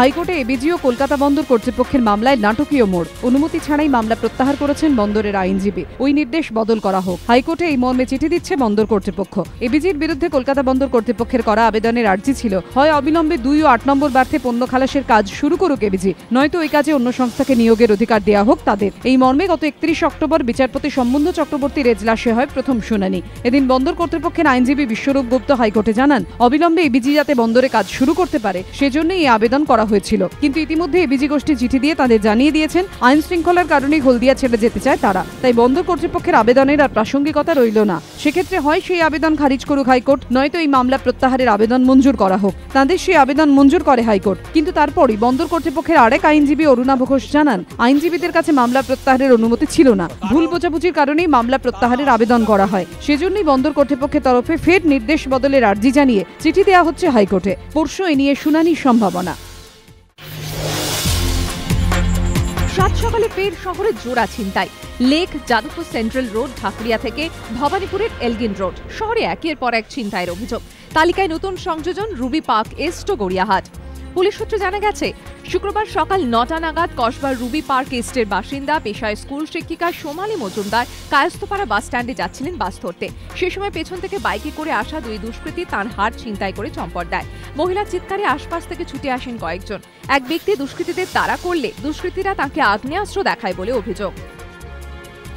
হাইকোর্টে এবিজি ও কলকাতা বন্দর কর্তৃপক্ষের মামলায় নাটকীয় মোড়। অনুমতি ছাড়াই মামলা প্রত্যাহার করেছেন বন্দরের আইনজীবী। ওই নির্দেশ বদল করা হোক। হাইকোর্টে এই মর্মে চিঠি দিচ্ছে বন্দর কর্তৃপক্ষ। এবিজির বিরুদ্ধে কলকাতা বন্দর কর্তৃপক্ষের করা আবেদনের আর্জি ছিল। হয় অবিলম্বে দুই ও আট নম্বর বার্থে পণ্য খালাসের কাজ শুরু করুক এবিজি, নয়তো ওই কাজে অন্য সংস্থাকে নিয়োগের অধিকার দেওয়া হোক তাদের। এই মর্মে গত একত্রিশ অক্টোবর বিচারপতি সম্বন্ধ চক্রবর্তীর এজলাসে হয় প্রথম শুনানি। এদিন বন্দর কর্তৃপক্ষের আইনজীবী বিশ্বরূপ গুপ্ত হাইকোর্টে জানান, অবিলম্বে এবিজি যাতে বন্দরে কাজ শুরু করতে পারে সেজন্য এই আবেদন করা হয়েছিল। কিন্তু ইতিমধ্যে এবিজি গোষ্ঠী চিঠি দিয়ে তাদের জানিয়ে দিয়েছেন, আইন শৃঙ্খলার কারণেই হলদিয়া ছেড়ে যেতে চায় তারা। তাই বন্দর কর্তৃপক্ষের আবেদনের আর প্রাসঙ্গিকতা রইল না। সেক্ষেত্রে হয় সেই আবেদন খারিজ করুক হাইকোর্ট, নয়তো এই মামলা প্রত্যাহারের আবেদন মঞ্জুর করা হোক। তাদের সেই আবেদন মঞ্জুর করে হাইকোর্ট। কিন্তু তারপরই বন্দর কর্তৃপক্ষের আরেক আইনজীবী অরুণাভ ঘোষ জানান, আইনজীবীদের কাছে মামলা প্রত্যাহারের অনুমতি ছিল না। ভুল বোঝাবুঝির কারণেই মামলা প্রত্যাহারের আবেদন করা হয়। সেজন্যই বন্দর কর্তৃপক্ষের তরফে ফের নির্দেশ বদলের আর্জি জানিয়ে চিঠি দেওয়া হচ্ছে হাইকোর্টে। পরশু এ নিয়ে শুনানির সম্ভাবনা। সাত সকালে ফের শহরে জোড়া ছিনতাই। Lake, Jadavpur central road, Dhakuria থেকে ভবানীপুরের এলগিন রোড। শহরে একের পর এক ছিনতাইয়ের অভিযোগ। তালিকায় নতুন সংযোজন, রুবি পার্ক, এস্টো গড়িয়াহাট। পুলিশ সূত্রে জানা গেছে, শুক্রবার সকাল নটা নাগাদ কসবার রুবি পার্ক এস্টের বাসিন্দা, পেশায় স্কুল শিক্ষিকা সোমালি মজুমদার কায়স্থপাড়া বাস স্ট্যান্ডে যাচ্ছিলেন বাস ধরতে। সে সময় পেছন থেকে বাইকে করে আসা দুই দুষ্কৃতী তার হাত ছিনতাই করে চম্পট দেয়। মহিলার চিৎকারে আশপাশ থেকে ছুটে আসেন কয়েকজন। এক ব্যক্তি দুষ্কৃতীদের তাড়া করলে দুষ্কৃতীরা তাকে আগ্নেয়াস্ত্র দেখায় বলে অভিযোগ।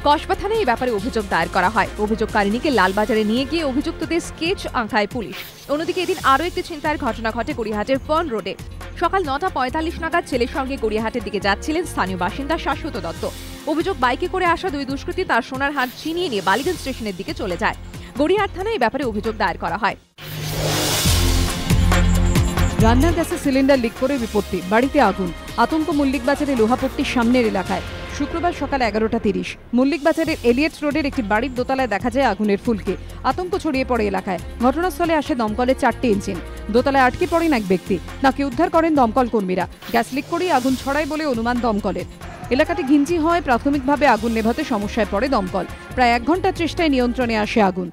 কসবা থানায় এই ব্যাপারে অভিযোগ দায়ের করা হয়। অভিযোগকারিণীকে লালবাজারে নিয়ে গিয়ে অভিযুক্তদের স্কেচ আঁকায় পুলিশ। অন্যদিকে এদিন আরও একটি ছিনতাইয়ের ঘটনা ঘটে গড়িয়াহাটের ফন রোডে। সকাল নটা পঁয়তাল্লিশ নাগাদ ছেলের সঙ্গে গড়িয়াহাটের দিকে যাচ্ছিলেন স্থানীয় বাসিন্দা শাশ্বত দত্ত। অভিযোগ বাইকে করে আসা দুই দুষ্কৃতী তার সোনার হাট ছিনিয়ে নিয়ে বালিগঞ্জ স্টেশনের দিকে চলে যায়। গড়িয়াহাট থানায় এই ব্যাপারে অভিযোগ দায়ের করা হয়। রান্নার গ্যাসে সিলিন্ডার লিক করে বিপত্তি। বাড়িতে আগুন। আতঙ্ক মল্লিক বাজারে লোহাপট্টির সামনের এলাকায়। শুক্রবার সকাল এগারোটা তিরিশ। মল্লিকবাজারের এলিয়েট রোডের একটি বাড়ির দোতলায় দেখা যায় আগুনের ফুলকে। আতঙ্ক ছড়িয়ে পড়ে এলাকায়। ঘটনাস্থলে আসে দমকলের চারটি ইঞ্জিন। দোতলায় আটকে পড়েন এক ব্যক্তি। তাকে উদ্ধার করেন দমকল কর্মীরা। গ্যাস লিক করেই আগুন ছড়ায় বলে অনুমান দমকলের। এলাকাটি ঘিঞ্জি হয় প্রাথমিকভাবে আগুন নেভাতে সমস্যায় পড়ে দমকল। প্রায় এক ঘণ্টার চেষ্টায় নিয়ন্ত্রণে আসে আগুন।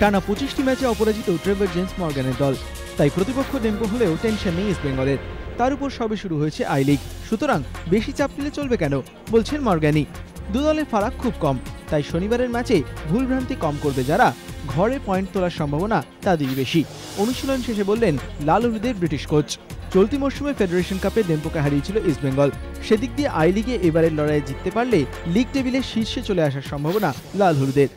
টানা পঁচিশটি ম্যাচে অপরাজিত ট্রেভার জেমস মর্গানের দল। তাই প্রতিপক্ষ ডেম্পো হলেও টেনশন নেই ইস্ট বেঙ্গলের। তার উপর সবে শুরু হয়েছে আই লিগ। সুতরাং বেশি চাপ নিলে চলবে কেন? বলছেন মর্গানি। দু দলের ফারাক খুব কম, তাই শনিবারের ম্যাচে ভুলভ্রান্তি কম করবে যারা। ঘরে পয়েন্ট তোলার সম্ভাবনা তাদেরই বেশি। অনুশীলন শেষে বললেন, লাল হলুদের ব্রিটিশ কোচ। চলতি মরশুমে ফেডারেশন কাপে ডেম্পোকে হারিয়েছিল ইস্টবেঙ্গল সেদিক দিয়ে আই লিগে এবারের লড়াইয়ে জিততে পারলে লিগ টেবিলে শীর্ষে চলে আসার সম্ভাবনা লাল হলুদের।